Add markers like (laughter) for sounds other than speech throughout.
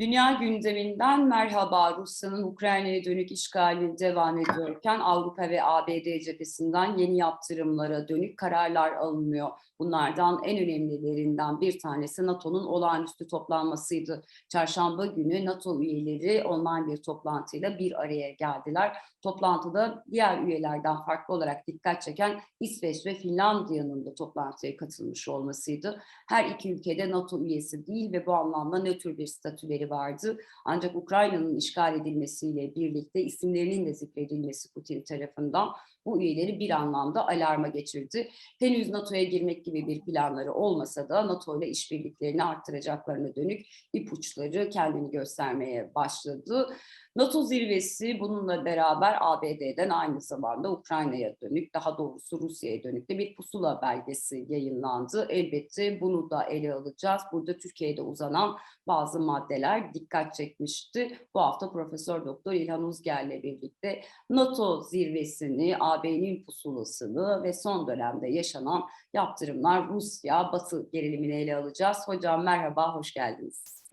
Dünya gündeminden merhaba. Rusya'nın Ukrayna'ya dönük işgali devam ediyorken Avrupa ve ABD cephesinden yeni yaptırımlara dönük kararlar alınıyor. Bunlardan en önemlilerinden bir tanesi NATO'nun olağanüstü toplanmasıydı. Çarşamba günü NATO üyeleri online bir toplantıyla bir araya geldiler. Toplantıda diğer üyelerden farklı olarak dikkat çeken İsveç ve Finlandiya'nın da toplantıya katılmış olmasıydı. Her iki ülkede NATO üyesi değil ve bu anlamda nötr bir statüleri vardı. Ancak Ukrayna'nın işgal edilmesiyle birlikte isimlerinin de zikredilmesi Putin tarafından bu üyeleri bir anlamda alarma geçirdi. Henüz NATO'ya girmek gibi bir planları olmasa da NATO ile işbirliklerini arttıracaklarına dönük ipuçları kendini göstermeye başladı. NATO zirvesi bununla beraber ABD'den aynı zamanda Ukrayna'ya dönük, daha doğrusu Rusya'ya dönük de bir pusula belgesi yayınlandı. Elbette bunu da ele alacağız. Burada Türkiye'de uzanan bazı maddeler dikkat çekmişti. Bu hafta Profesör Doktor İlhan Uzger'le birlikte NATO zirvesini, AB'nin pusulasını ve son dönemde yaşanan yaptırımlar Rusya, Batı gerilimini ele alacağız. Hocam merhaba, hoş geldiniz.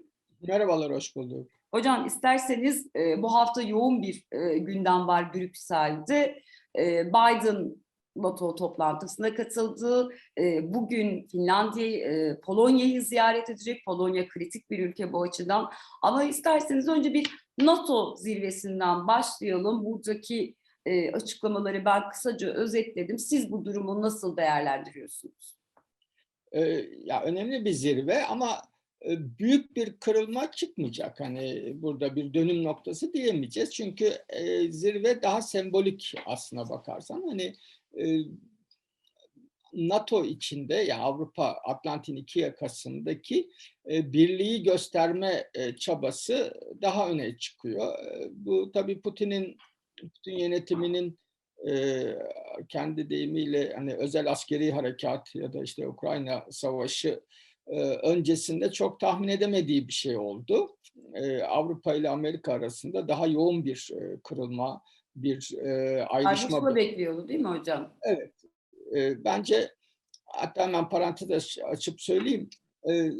Merhabalar, hoş bulduk. Hocam isterseniz e, bu hafta yoğun bir e, gündem var Brüksel'de. E, Biden NATO toplantısına katıldı. E, bugün Finlandiya, e, Polonya'yı ziyaret edecek. Polonya kritik bir ülke bu açıdan. Ama isterseniz önce bir NATO zirvesinden başlayalım. Buradaki e, açıklamaları ben kısaca özetledim. Siz bu durumu nasıl değerlendiriyorsunuz? Ee, ya önemli bir zirve ama büyük bir kırılma çıkmayacak. Hani burada bir dönüm noktası diyemeyeceğiz. Çünkü e, zirve daha sembolik aslına bakarsan. Hani e, NATO içinde ya Avrupa Atlantin iki yakasındaki e, birliği gösterme e, çabası daha öne çıkıyor. E, bu tabii Putin'in Putin yönetiminin e, kendi deyimiyle hani özel askeri harekat ya da işte Ukrayna savaşı e, öncesinde çok tahmin edemediği bir şey oldu. E, Avrupa ile Amerika arasında daha yoğun bir e, kırılma, bir e, ayrışma. Ayrışma bekliyordu değil mi hocam? Evet. E, bence hatta hemen parantez açıp söyleyeyim. E,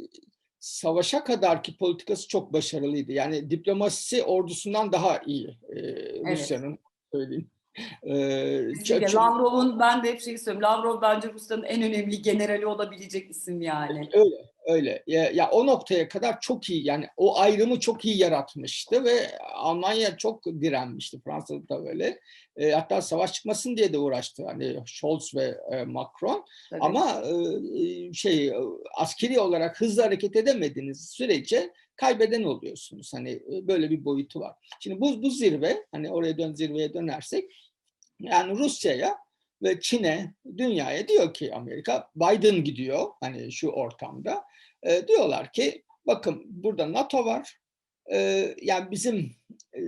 savaşa kadarki politikası çok başarılıydı. Yani diplomasisi ordusundan daha iyi e, Rusya'nın evet. söyleyeyim. Ee, Lavrov'un ben de hep şeyi söylüyorum. Lavrov bence Rusya'nın en önemli generali olabilecek isim yani. Öyle, öyle. Ya, ya o noktaya kadar çok iyi yani o ayrımı çok iyi yaratmıştı ve Almanya çok direnmişti. Fransa'da da öyle. E, hatta savaş çıkmasın diye de uğraştı hani Scholz ve e, Macron. Tabii. Ama e, şey askeri olarak hızlı hareket edemediğiniz sürece kaybeden oluyorsunuz. Hani böyle bir boyutu var. Şimdi bu bu zirve hani oraya dön zirveye dönersek yani Rusya'ya ve Çin'e, dünyaya diyor ki Amerika, Biden gidiyor hani şu ortamda. E, diyorlar ki bakın burada NATO var. E, yani bizim e,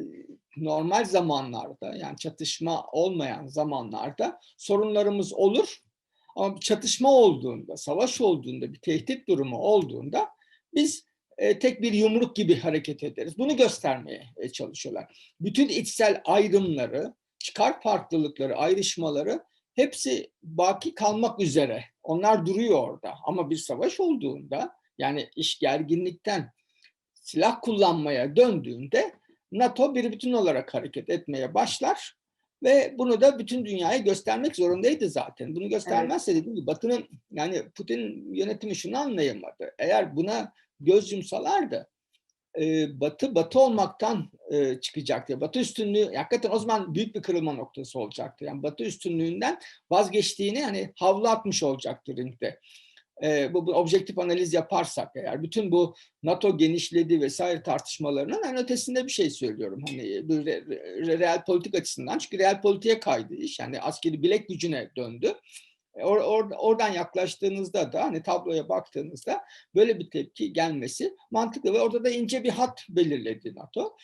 normal zamanlarda yani çatışma olmayan zamanlarda sorunlarımız olur. Ama çatışma olduğunda, savaş olduğunda, bir tehdit durumu olduğunda biz e, tek bir yumruk gibi hareket ederiz. Bunu göstermeye e, çalışıyorlar. Bütün içsel ayrımları, çıkar farklılıkları, ayrışmaları hepsi baki kalmak üzere. Onlar duruyor orada. Ama bir savaş olduğunda yani iş gerginlikten silah kullanmaya döndüğünde NATO bir bütün olarak hareket etmeye başlar ve bunu da bütün dünyaya göstermek zorundaydı zaten. Bunu göstermezse evet. dediğim gibi Batı'nın yani Putin yönetimi şunu anlayamadı. Eğer buna göz yumsalardı e, Batı Batı olmaktan e, çıkacaktı. Batı üstünlüğü hakikaten o zaman büyük bir kırılma noktası olacaktı. Yani Batı üstünlüğünden vazgeçtiğini hani havlu atmış olacaktı ringde. E, bu, bu objektif analiz yaparsak eğer bütün bu NATO genişledi vesaire tartışmalarının en ötesinde bir şey söylüyorum. Hani bu re, re, real politik açısından çünkü real politiğe kaydı iş. Yani askeri bilek gücüne döndü. Or, or, oradan yaklaştığınızda da hani tabloya baktığınızda böyle bir tepki gelmesi mantıklı ve orada da ince bir hat belirledi NATO.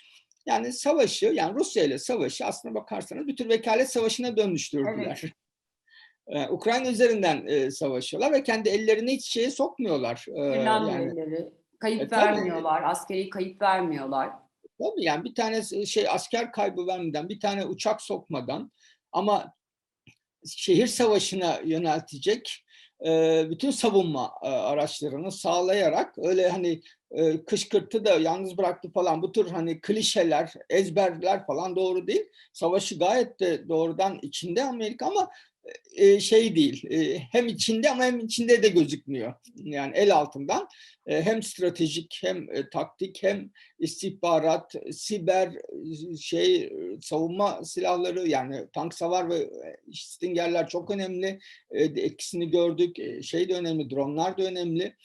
Yani savaşı yani Rusya ile savaşı aslına bakarsanız bir tür vekalet savaşına dönüştürdüler. Evet. Ee, (laughs) Ukrayna üzerinden e, savaşıyorlar ve kendi ellerini hiç şeye sokmuyorlar. Ee, yani, kayıp e, vermiyorlar, tabii, askeri kayıp vermiyorlar. Tabii yani bir tane şey asker kaybı vermeden, bir tane uçak sokmadan ama şehir savaşına yöneltecek bütün savunma araçlarını sağlayarak öyle hani e, kışkırttı da yalnız bıraktı falan bu tür hani klişeler, ezberler falan doğru değil. Savaşı gayet de doğrudan içinde Amerika ama e, şey değil. e, hem içinde ama hem içinde de gözükmüyor. Yani el altından hem stratejik hem taktik hem istihbarat, siber şey savunma silahları yani tank savar ve Stinger'ler çok önemli. E, etkisini gördük. Şey de önemli, dronlar da önemli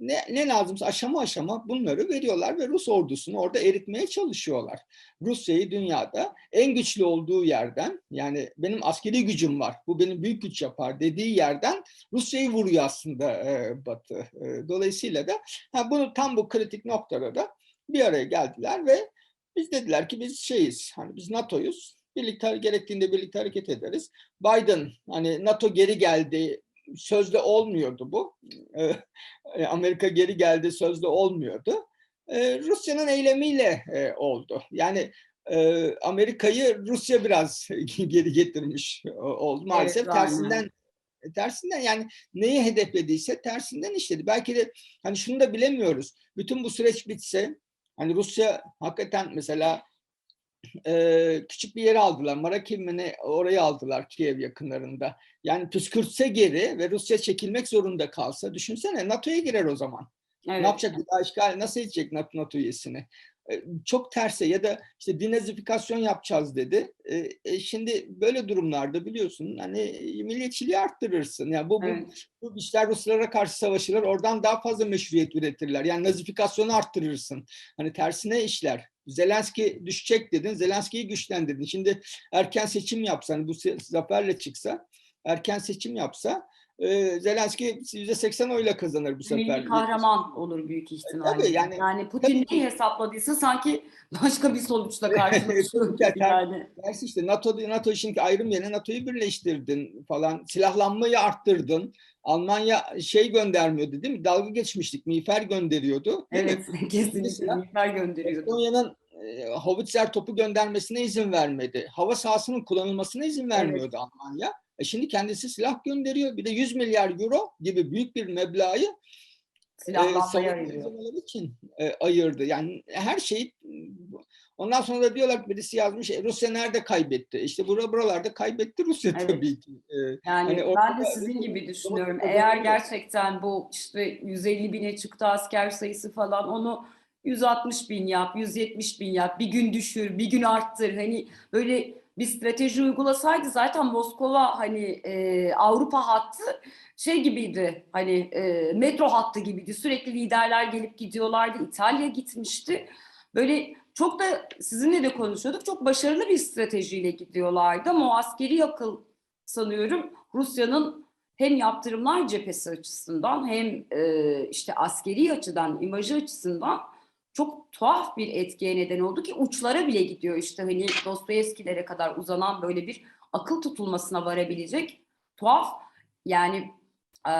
ne, ne lazımsa aşama aşama bunları veriyorlar ve Rus ordusunu orada eritmeye çalışıyorlar. Rusya'yı dünyada en güçlü olduğu yerden yani benim askeri gücüm var bu benim büyük güç yapar dediği yerden Rusya'yı vuruyor aslında e, Batı. E, dolayısıyla da ha, bunu tam bu kritik noktada da bir araya geldiler ve biz dediler ki biz şeyiz hani biz NATO'yuz birlikte gerektiğinde birlikte hareket ederiz. Biden hani NATO geri geldi sözde olmuyordu bu. E, Amerika geri geldi sözde olmuyordu. E, Rusya'nın eylemiyle e, oldu. Yani e, Amerika'yı Rusya biraz (laughs) geri getirmiş oldu. Maalesef Evet, tersinden tersinden yani neyi hedeflediyse tersinden işledi. Belki de hani şunu da bilemiyoruz. Bütün bu süreç bitse hani Rusya hakikaten mesela e, küçük bir yere aldılar. Marakin mi ne orayı aldılar Kiev yakınlarında. Yani püskürtse geri ve Rusya çekilmek zorunda kalsa düşünsene NATO'ya girer o zaman. Evet. Ne yapacak bir daha işgal nasıl edecek NATO, NATO üyesini? E, Çok terse ya da işte dinazifikasyon yapacağız dedi. E, e, şimdi böyle durumlarda biliyorsun hani milliyetçiliği arttırırsın. Yani bu, bu, Evet. bu işler Ruslara karşı savaşırlar. Oradan daha fazla meşruiyet üretirler. Yani nazifikasyonu arttırırsın. Hani tersine işler. Zelenski düşecek dedin. Zelenski'yi güçlendirdin. Şimdi erken seçim yapsa, hani bu zaferle çıksa, erken seçim yapsa e, Zelenski %80 oyla kazanır bu sefer. Milli kahraman olur büyük ihtimalle. Tabii, yani- Putin tabii neyi hesapladıysa sanki başka bir sonuçla (laughs) karşılaşıyor yani. Dersi işte NATO, NATO şimdi ayrım yerine NATO'yu birleştirdin falan. Silahlanmayı arttırdın. Almanya şey göndermiyordu değil mi? Dalga geçmiştik. Miğfer gönderiyordu. Evet (laughs) kesinlikle miktar gönderiyordu. Estonya'nın e, Howitzer topu göndermesine izin vermedi. Hava sahasının kullanılmasına izin vermiyordu Almanya. E şimdi kendisi silah gönderiyor. Bir de 100 milyar euro gibi büyük bir meblağı e, Silahlanmaya ayırıyor. malzemeleri için e, ayırdı. Yani her şey ondan sonra da diyorlar ki birisi yazmış e, Rusya nerede kaybetti? İşte bura buralarda kaybetti Rusya Evet. tabii ki. E, Yani Hani ben de sizin gibi düşünüyorum. Eğer gerçekten bu işte 150 bine çıktı asker sayısı falan onu 160 bin yap, 170 bin yap, bir gün düşür, bir gün arttır. Hani böyle bir strateji uygulasaydı zaten Moskova hani e, Avrupa hattı şey gibiydi hani e, metro hattı gibiydi. Sürekli liderler gelip gidiyorlardı. İtalya gitmişti. Böyle çok da sizinle de konuşuyorduk. Çok başarılı bir stratejiyle gidiyorlardı ama o askeri akıl sanıyorum Rusya'nın hem yaptırımlar cephesi açısından hem e, işte askeri açıdan, imajı açısından çok tuhaf bir etkiye neden oldu ki uçlara bile gidiyor işte hani Dostoyevskilere kadar uzanan böyle bir akıl tutulmasına varabilecek tuhaf yani e,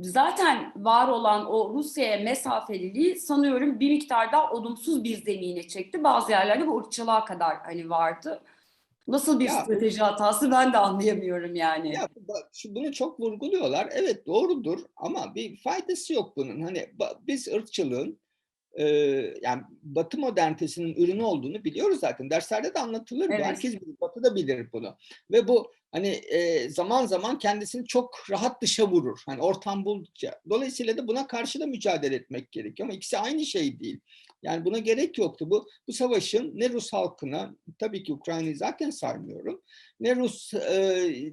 zaten var olan o Rusya'ya mesafeliliği sanıyorum bir miktar daha olumsuz bir zemine çekti. Bazı yerlerde bu ırkçılığa kadar hani vardı. Nasıl bir Ya- strateji hatası ben de anlayamıyorum yani. Ya bunu çok vurguluyorlar. Evet doğrudur ama bir faydası yok bunun. Hani biz ırkçılığın e, yani Batı modernitesinin ürünü olduğunu biliyoruz zaten. Derslerde de anlatılır bu. Evet. Herkes bilir, Batı da bilir bunu. Ve bu hani e, zaman zaman kendisini çok rahat dışa vurur. Hani ortam buldukça. Dolayısıyla da buna karşı da mücadele etmek gerekiyor ama ikisi aynı şey değil. Yani buna gerek yoktu. Bu bu savaşın ne Rus halkına, tabii ki Ukrayna'yı zaten saymıyorum ne Rus e,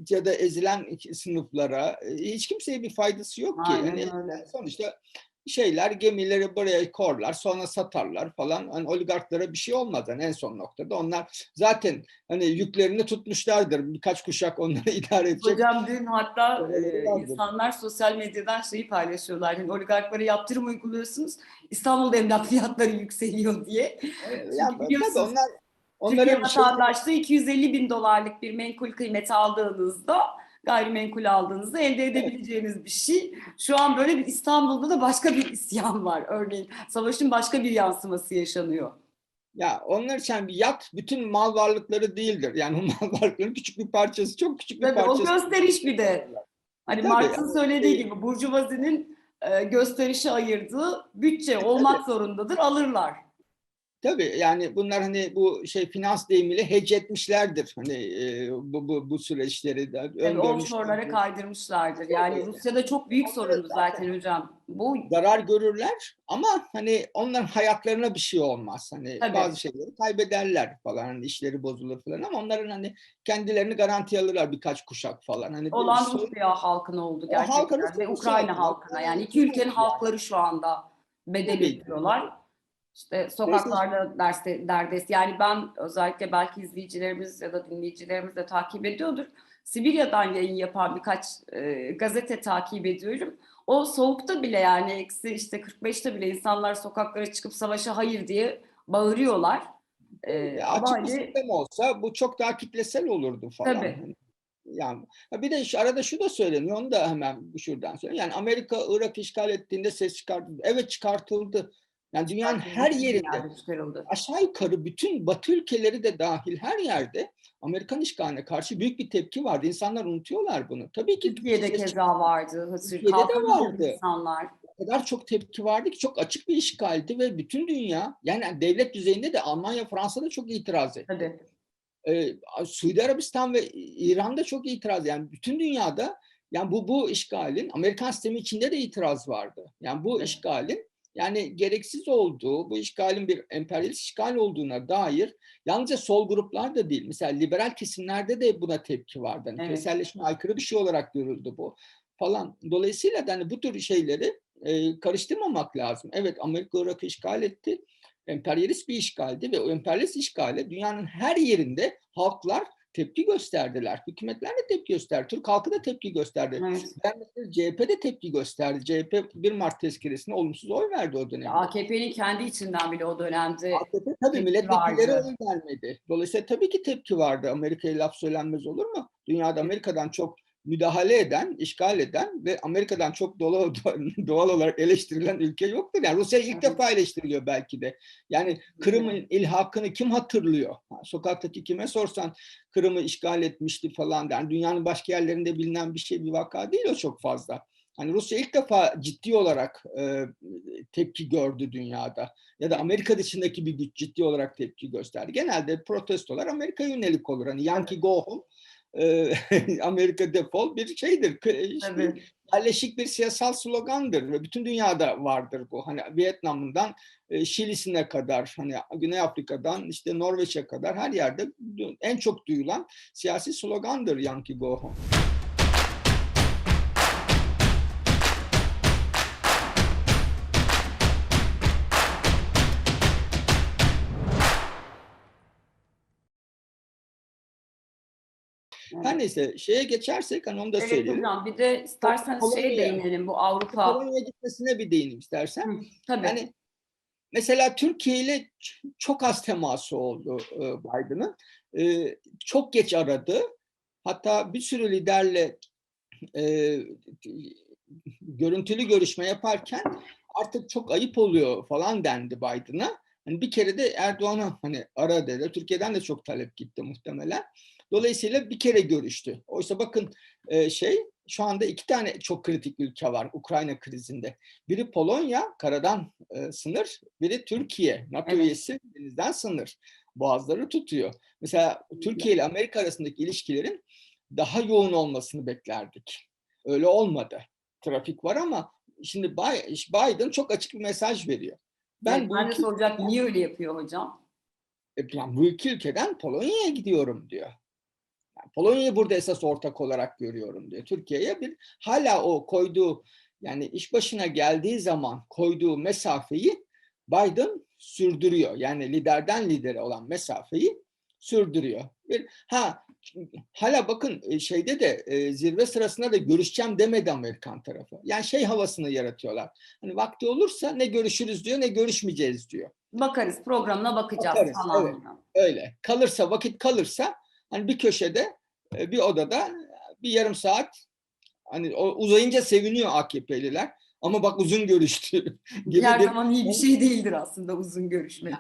ya da ezilen sınıflara e, hiç kimseye bir faydası yok ki. Aynen Yani öyle. sonuçta şeyler gemileri buraya korlar sonra satarlar falan. Hani oligarklara bir şey olmaz yani en son noktada. Onlar zaten hani yüklerini tutmuşlardır. Birkaç kuşak onları (laughs) idare edecek. Hocam dün hatta e, lazım. insanlar sosyal medyadan şeyi paylaşıyorlar. Yani oligarklara yaptırım uyguluyorsunuz. İstanbul'da emlak fiyatları yükseliyor diye. ya, Çünkü biliyorsunuz, tabii onlar Türkiye onlara bir şey vatandaşlığı 250 bin dolarlık bir menkul kıymeti aldığınızda gayrimenkul aldığınızda elde edebileceğiniz bir şey. Şu an böyle bir İstanbul'da da başka bir isyan var. Örneğin savaşın başka bir yansıması yaşanıyor. Ya onlar için bir yat bütün mal varlıkları değildir. Yani o (laughs) mal varlıkların küçük bir parçası, çok küçük bir Tabii o parçası. gösteriş bir de. Hani Marx'ın ama söylediği şey- gibi burjuvazinin e, gösterişe ayırdığı bütçe olmak zorundadır, alırlar. Tabii yani bunlar hani bu şey finans deyimiyle hedge etmişlerdir. Hani e, bu, bu, bu süreçleri de öngörmüşlerdir. offshore'lara kaydırmışlardır. Yani Rusya'da çok büyük sorundu zaten hocam. Bu zarar görürler ama hani onların hayatlarına bir şey olmaz. Hani Tabii. bazı şeyleri kaybederler falan. Hani işleri bozulur falan ama onların hani kendilerini garanti alırlar birkaç kuşak falan. Hani olan Rusya halkına oldu gerçekten ve Ukrayna halkına. Yani iki ülkenin halkları şu anda bedel ödüyorlar. İşte sokaklarda derste, derdest. Yani ben özellikle belki izleyicilerimiz ya da dinleyicilerimiz de takip ediyordur. Sibirya'dan yayın yapan birkaç e, gazete takip ediyorum. O soğukta bile yani eksi işte 45'te bile insanlar sokaklara çıkıp savaşa hayır diye bağırıyorlar. E, ama açık bir hani- sistem olsa bu çok daha kitlesel olurdu falan. Tabii. Hani Yani bir de şu, arada şu da söyleniyor, onu da hemen şuradan söyleyeyim. Yani Amerika Irak işgal ettiğinde ses çıkartıldı. Evet çıkartıldı. Yani dünyanın her yerinde aşağı yukarı bütün Batı ülkeleri de dahil her yerde Amerikan işgaline karşı büyük bir tepki vardı. İnsanlar unutuyorlar bunu. Tabii ki Türkiye'de keza vardı. Hısır Türkiye'de de vardı. insanlar. o kadar çok tepki vardı ki çok açık bir işgaldi ve bütün dünya yani devlet düzeyinde de Almanya, Fransa'da çok itiraz etti. Tabii. Ee, Suudi Arabistan ve İran'da çok itiraz yani bütün dünyada yani bu bu işgalin Amerikan sistemi içinde de itiraz vardı. Yani bu işgalin yani gereksiz olduğu, bu işgalin bir emperyalist işgal olduğuna dair yalnızca sol gruplar da değil. Mesela liberal kesimlerde de buna tepki vardı. Yani Evet. küreselleşme aykırı bir şey olarak görüldü bu falan. Dolayısıyla da hani bu tür şeyleri e, karıştırmamak lazım. Evet Amerika Irak'ı işgal etti emperyalist bir işgaldi ve o emperyalist işgale dünyanın her yerinde halklar tepki gösterdiler. Hükümetler de tepki gösterdi. Türk halkı da tepki gösterdi. Evet. Ben mesela CHP de tepki gösterdi. CHP 1 Mart tezkeresine olumsuz oy verdi o dönemde. AKP'nin kendi içinden bile o dönemde AKP tabii milletvekilleri oy vermedi. Dolayısıyla tabii ki tepki vardı. Amerika'ya laf söylenmez olur mu? Dünyada Amerika'dan çok müdahale eden, işgal eden ve Amerika'dan çok doğal, (laughs) doğal olarak eleştirilen ülke yoktur. Yani Rusya ilk defa eleştiriliyor belki de. Yani Kırım'ın ilhakını kim hatırlıyor? Ha, Sokaktaki kime sorsan Kırım'ı işgal etmişti falan. Yani dünyanın başka yerlerinde bilinen bir şey bir vaka değil o çok fazla. Hani Rusya ilk defa ciddi olarak e, tepki gördü dünyada. Ya da Amerika dışındaki bir güç ciddi olarak tepki gösterdi. Genelde protestolar Amerika'ya yönelik olur. Hani Yankee go home, e, (laughs) Amerika defol bir şeydir. İşte tabii yerleşik bir siyasal slogandır ve bütün dünyada vardır bu. Hani Vietnam'ından e, Şili'sine kadar, hani Güney Afrika'dan işte Norveç'e kadar her yerde en çok duyulan siyasi slogandır Yankee Go Home. Her neyse şeye geçersek hani onu da Evet söyleyelim. hocam bir de isterseniz şeye Polonya'ya- değinelim bu Avrupa. Polonya'ya gitmesine bir değineyim istersen. Hı, Tabii. Yani mesela Türkiye ile çok az teması oldu e, Biden'ın. E, Çok geç aradı. Hatta bir sürü liderle e, görüntülü görüşme yaparken artık çok ayıp oluyor falan dendi Biden'a. Hani bir kere de Erdoğan'a hani ara dedi. Türkiye'den de çok talep gitti muhtemelen. Dolayısıyla bir kere görüştü. Oysa bakın e, şey şu anda iki tane çok kritik ülke var Ukrayna krizinde. Biri Polonya, karadan e, sınır. Biri Türkiye, NATO Evet. üyesi denizden sınır. Boğazları tutuyor. Mesela Türkiye ile Amerika arasındaki ilişkilerin daha yoğun olmasını beklerdik. Öyle olmadı. Trafik var ama şimdi Bi- Biden çok açık bir mesaj veriyor. Ben ben, bu ben iki, soracak niye öyle yapıyor hocam? yani bu iki ülkeden Polonya'ya gidiyorum diyor. Polonya'yı burada esas ortak olarak görüyorum diyor. Türkiye'ye bir hala o koyduğu yani iş başına geldiği zaman koyduğu mesafeyi Biden sürdürüyor. Yani liderden lidere olan mesafeyi sürdürüyor. Bir, ha hala bakın e, şeyde de e, zirve sırasında da görüşeceğim demedi Amerikan tarafı. Yani şey havasını yaratıyorlar. Hani vakti olursa ne görüşürüz diyor ne görüşmeyeceğiz diyor. Bakarız programına bakacağız Bakarız, falan. evet. Öyle. Kalırsa vakit kalırsa hani bir köşede e, bir odada bir yarım saat hani o uzayınca seviniyor AKP'liler. Ama bak uzun görüştü (laughs) gibi Her zaman iyi bir şey değildir aslında uzun görüşmek.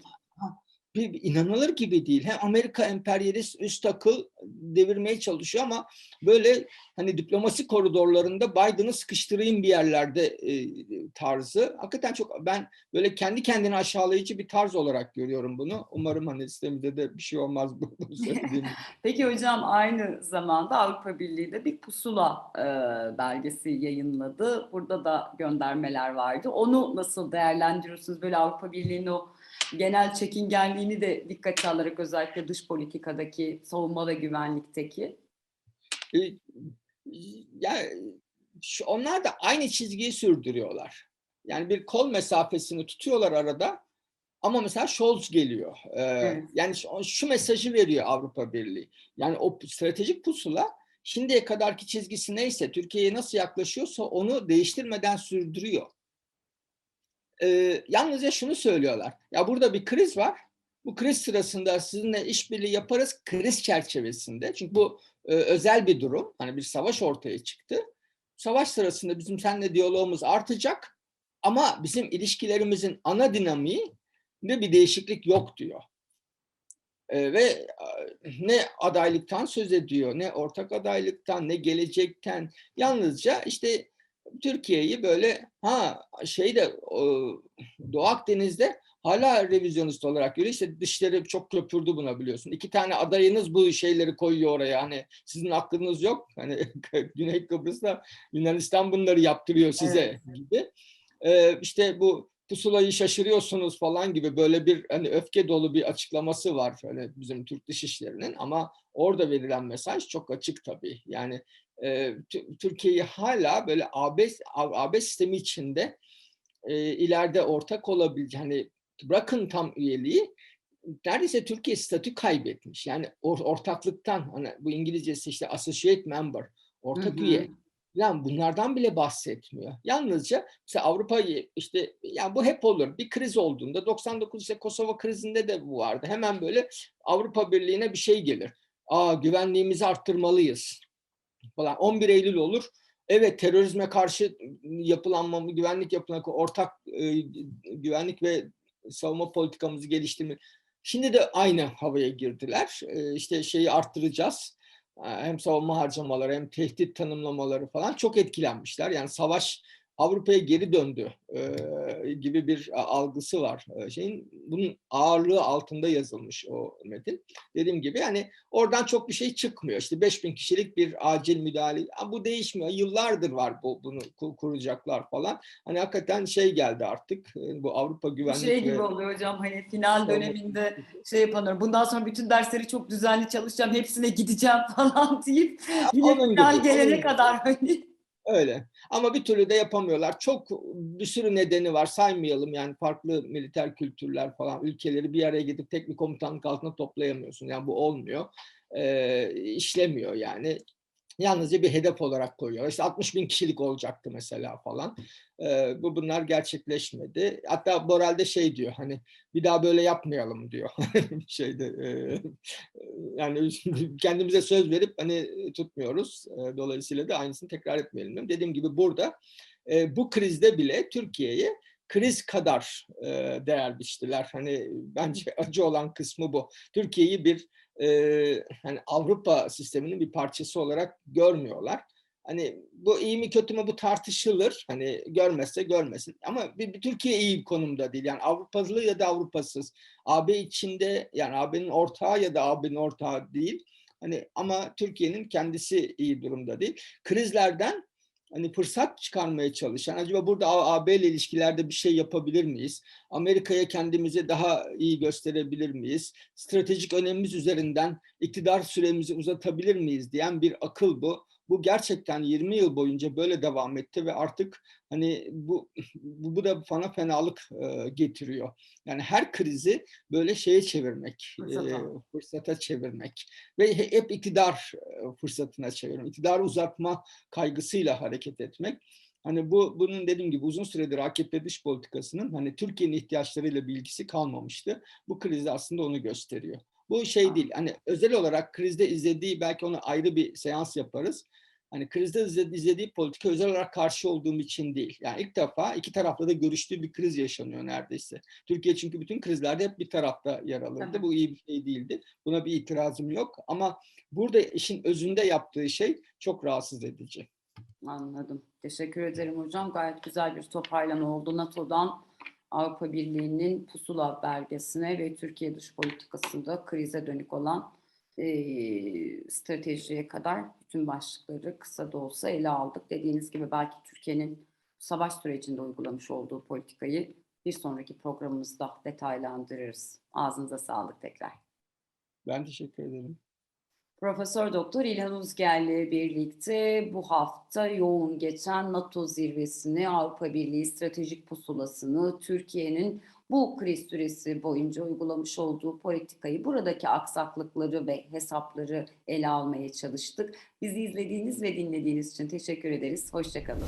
Bir, inanılır gibi değil. Hem Amerika emperyalist üst akıl devirmeye çalışıyor ama böyle hani diplomasi koridorlarında Biden'ı sıkıştırayım bir yerlerde e, tarzı. Hakikaten çok ben böyle kendi kendini aşağılayıcı bir tarz olarak görüyorum bunu. Umarım hani sistemde de bir şey olmaz bu, bu (laughs) söylediğim. Peki hocam aynı zamanda Avrupa Birliği de bir pusula e, belgesi yayınladı. Burada da göndermeler vardı. Onu nasıl değerlendiriyorsunuz? Böyle Avrupa Birliği'nin o genel çekingenliğini de dikkate alarak özellikle dış politikadaki, savunma ve güvenlikteki. E, ya şu, onlar da aynı çizgiyi sürdürüyorlar. Yani bir kol mesafesini tutuyorlar arada ama mesela Scholz geliyor. Ee, Evet. Yani şu, şu mesajı veriyor Avrupa Birliği. Yani o stratejik pusula şimdiye kadarki çizgisi neyse, Türkiye'ye nasıl yaklaşıyorsa onu değiştirmeden sürdürüyor. Ee, yalnızca şunu söylüyorlar. Ya burada bir kriz var. Bu kriz sırasında sizinle işbirliği yaparız kriz çerçevesinde. Çünkü bu e, özel bir durum. Hani bir savaş ortaya çıktı. Savaş sırasında bizim seninle diyalogumuz artacak ama bizim ilişkilerimizin ana dinamiği de bir değişiklik yok diyor. E, ve e, ne adaylıktan söz ediyor, ne ortak adaylıktan, ne gelecekten. Yalnızca işte Türkiye'yi böyle ha şeyde Doğu Akdeniz'de hala revizyonist olarak görüyor. İşte dışları çok köpürdü buna biliyorsun. İki tane adayınız bu şeyleri koyuyor oraya. Hani sizin aklınız yok. Hani (laughs) Güney Kıbrıs'ta Yunanistan bunları yaptırıyor size gibi. Ee, işte bu pusulayı şaşırıyorsunuz falan gibi böyle bir hani öfke dolu bir açıklaması var hani bizim Türk Dışişleri'nin ama orada verilen mesaj çok açık tabii. Yani e, Tü- Türkiye'yi hala böyle AB, AB sistemi içinde e, ileride ortak olabilecek hani bırakın tam üyeliği neredeyse Türkiye statü kaybetmiş. Yani or- ortaklıktan hani bu İngilizcesi işte associate member, ortak Hı hı. üye. Yani bunlardan bile bahsetmiyor. Yalnızca mesela Avrupa'yı işte yani bu hep olur. Bir kriz olduğunda 99 işte Kosova krizinde de bu vardı. Hemen böyle Avrupa Birliği'ne bir şey gelir. Aa güvenliğimizi arttırmalıyız falan. 11 Eylül olur. Evet terörizme karşı yapılanmamı, güvenlik yapılan ortak e, güvenlik ve savunma politikamızı geliştirme. Şimdi de aynı havaya girdiler. E, işte şeyi arttıracağız. E, Hem savunma harcamaları hem tehdit tanımlamaları falan çok etkilenmişler. Yani savaş Avrupa'ya geri döndü e, gibi bir algısı var e, şeyin. Bunun ağırlığı altında yazılmış o metin. Dediğim gibi yani oradan çok bir şey çıkmıyor. İşte 5000 kişilik bir acil müdahale. Ama bu değişmiyor. Yıllardır var bu bunu ku- kuracaklar falan. Hani hakikaten şey geldi artık. Bu Avrupa Bu güvenlik şey gibi ve- oluyor hocam hani final Savunma- döneminde şey yapanlar bundan sonra bütün dersleri çok düzenli çalışacağım hepsine gideceğim (laughs) falan deyip yine final gelene kadar hani Öyle. Ama bir türlü de yapamıyorlar. Çok bir sürü nedeni var. Saymayalım yani farklı militer kültürler falan ülkeleri bir araya gidip tek bir komutanlık altında toplayamıyorsun. Yani bu olmuyor. Ee, işlemiyor yani. Yalnızca bir hedef olarak koyuyorlar. İşte 60 bin kişilik olacaktı mesela falan. Ee, bu bunlar gerçekleşmedi. Hatta Borel de şey diyor hani bir daha böyle yapmayalım diyor. (laughs) Şeyde e, yani (laughs) kendimize söz verip hani tutmuyoruz. E, Dolayısıyla da aynısını tekrar etmeyelim. Dediğim gibi burada e, bu krizde bile Türkiye'ye kriz kadar e, değer biçtiler. Hani bence (laughs) acı olan kısmı bu. Türkiye'yi bir e, hani Avrupa sisteminin bir parçası olarak görmüyorlar. Hani bu iyi mi kötü mü bu tartışılır. Hani görmezse görmesin. Ama bir, bir Türkiye iyi bir konumda değil. Yani Avrupalı ya da Avrupasız. AB içinde yani AB'nin ortağı ya da AB'nin ortağı değil. Hani ama Türkiye'nin kendisi iyi durumda değil. Krizlerden hani fırsat çıkarmaya çalışan acaba burada AB ile ilişkilerde bir şey yapabilir miyiz? Amerika'ya kendimizi daha iyi gösterebilir miyiz? Stratejik önemimiz üzerinden iktidar süremizi uzatabilir miyiz diyen bir akıl bu. Bu gerçekten 20 yıl boyunca böyle devam etti ve artık hani bu bu, bu da bana fenalık e, getiriyor. Yani her krizi böyle şeye çevirmek, Fırsata. e, fırsata çevirmek ve he- hep iktidar e, fırsatına çevirmek, iktidarı uzatma kaygısıyla hareket etmek. Hani bu bunun dediğim gibi uzun süredir AKP dış politikasının hani Türkiye'nin ihtiyaçlarıyla bir ilgisi kalmamıştı. Bu kriz aslında onu gösteriyor. Bu şey değil. Hani özel olarak krizde izlediği belki ona ayrı bir seans yaparız. Hani krizde izle- izlediği politika özel olarak karşı olduğum için değil. Yani ilk defa iki tarafta da görüştüğü bir kriz yaşanıyor neredeyse. Türkiye çünkü bütün krizlerde hep bir tarafta yer alırdı. Tabii. Bu iyi bir şey değildi. Buna bir itirazım yok. Ama burada işin özünde yaptığı şey çok rahatsız edici. Anladım. Teşekkür ederim hocam. Gayet güzel bir toparlama oldu. NATO'dan Avrupa Birliği'nin pusula belgesine ve Türkiye dış politikasında krize dönük olan eee, stratejiye kadar bütün başlıkları kısa da olsa ele aldık. Dediğiniz gibi belki Türkiye'nin savaş sürecinde uygulamış olduğu politikayı bir sonraki programımızda detaylandırırız. Ağzınıza sağlık tekrar. Ben teşekkür ederim. Profesör Doktor İlhan Uzger'le birlikte bu hafta yoğun geçen NATO zirvesini, Avrupa Birliği stratejik pusulasını, Türkiye'nin bu kriz süresi boyunca uygulamış olduğu politikayı, buradaki aksaklıkları ve hesapları ele almaya çalıştık. Bizi izlediğiniz ve dinlediğiniz için teşekkür ederiz. Hoşçakalın.